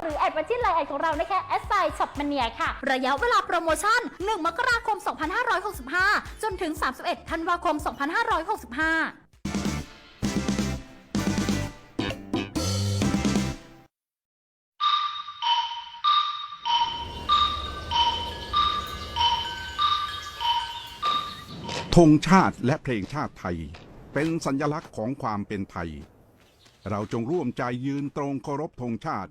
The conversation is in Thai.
หรือแอดมาที่ไลน์แอดของเรานะคะแอดไซช็อปมเนียค่ะ ระยะเวลาโปรโมชั่น 1 มกราคม 2565 จนถึง 31 ธันวาคม 2565ธงชาติและเพลงชาติไทย เป็นสัญลักษณ์ของความเป็นไทย เราจงร่วมใจยืนตรงเคารพธงชาติ